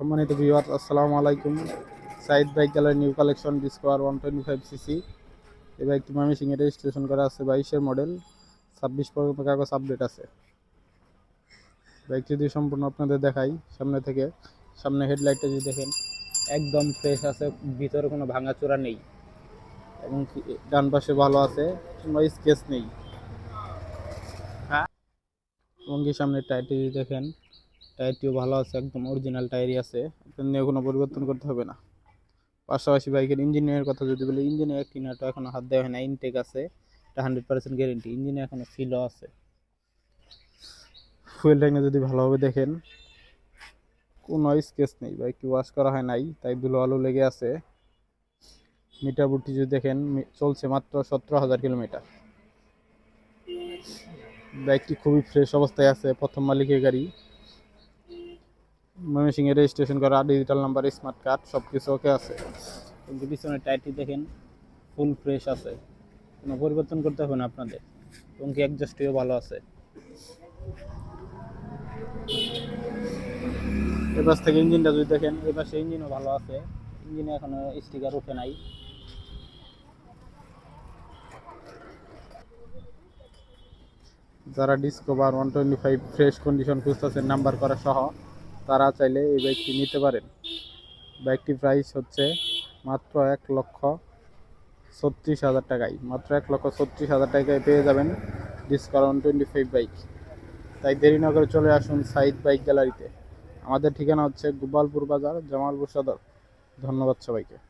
সম্মানিত ভিউয়ার আসসালামু আলাইকুম। Sayed bike gallery new collection Discover one twenty five CC এই বাইকটি ময়মনসিংহে রেজিস্ট্রেশন করা আছে বাইশের মডেল ছাব্বিশ পর্যন্ত কাগজ আপডেট আছে। বাইকটি যদি সম্পূর্ণ আপনাদের দেখাই, সামনে থেকে। সামনে হেডলাইটটা যদি দেখেন, একদম ফ্রেশ আছে, ভিতরে কোনো ভাঙা ভাঙাচোরা নেই। এবং ডান পাশে ভালো আছে, কোনো স্কেচ নেই। এবং কি সামনের টায়ারটি যদি দেখেন টায়ারটিও ভালো আছে, একদম অরিজিনাল টায়ারই আছে। আপনার নিয়ে কোনো পরিবর্তন করতে হবে না। পাশাপাশি বাইকের ইঞ্জিনিয়ারের কথা যদি বলি ইঞ্জিনে একটি নাটো এখনও হাত দেওয়া হয় না ইনটেক আছে, এটা হান্ড্রেড পার্সেন্ট গ্যারেন্টি ইঞ্জিনে এখনও সিলও আছে। ফুয়েল ট্যাঙ্কে যদি ভালোভাবে দেখেন, কোনো স্কেচ নেই, বাইকটি ওয়াশ করা হয় নাই, তাই ধুলো আলু লেগে আছে। মিটার বুটটি যদি দেখেন চলছে মাত্র সতেরো হাজার কিলোমিটার। বাইকটি খুবই ফ্রেশ অবস্থায় আছে, প্রথম মালিকের গাড়ি। ময়মনসিংহে রেজিস্ট্রেশন করা ডিজিটাল নাম্বার স্মার্ট কার্ড সব কিছু ওকে আছে কিন্তু পিছনের টায়ারটি দেখেন ফুল ফ্রেশ আছে। কোনো পরিবর্তন করতে হবে না আপনাদের। এবং কি অ্যাডজাস্টিও ভালো আছে। এ পাশ থেকে ইঞ্জিনটা যদি দেখেন, এ পাশে ইঞ্জিনও ভালো আছে। ইঞ্জিনে এখনও স্টিকার উঠে নাই। যারা Discover one twenty five fresh condition খুঁজতেছেন নাম্বার করা সহ। তারা চাইলে এই বাইকটি নিতে পারেন। বাইকটি প্রাইস হচ্ছে মাত্র এক লক্ষ ছত্রিশ হাজার টাকায়। মাত্র এক লক্ষ ছত্রিশ হাজার টাকায় পেয়ে যাবেন ডিসকাউন্ট টোয়েন্টি ফাইভ বাইক তাই দেরি নগরে চলে আসুন সাইদ বাইক গ্যালারিতে আমাদের ঠিকানা হচ্ছে গোপালপুর বাজার, জামালপুর সদর। ধন্যবাদ সবাইকে।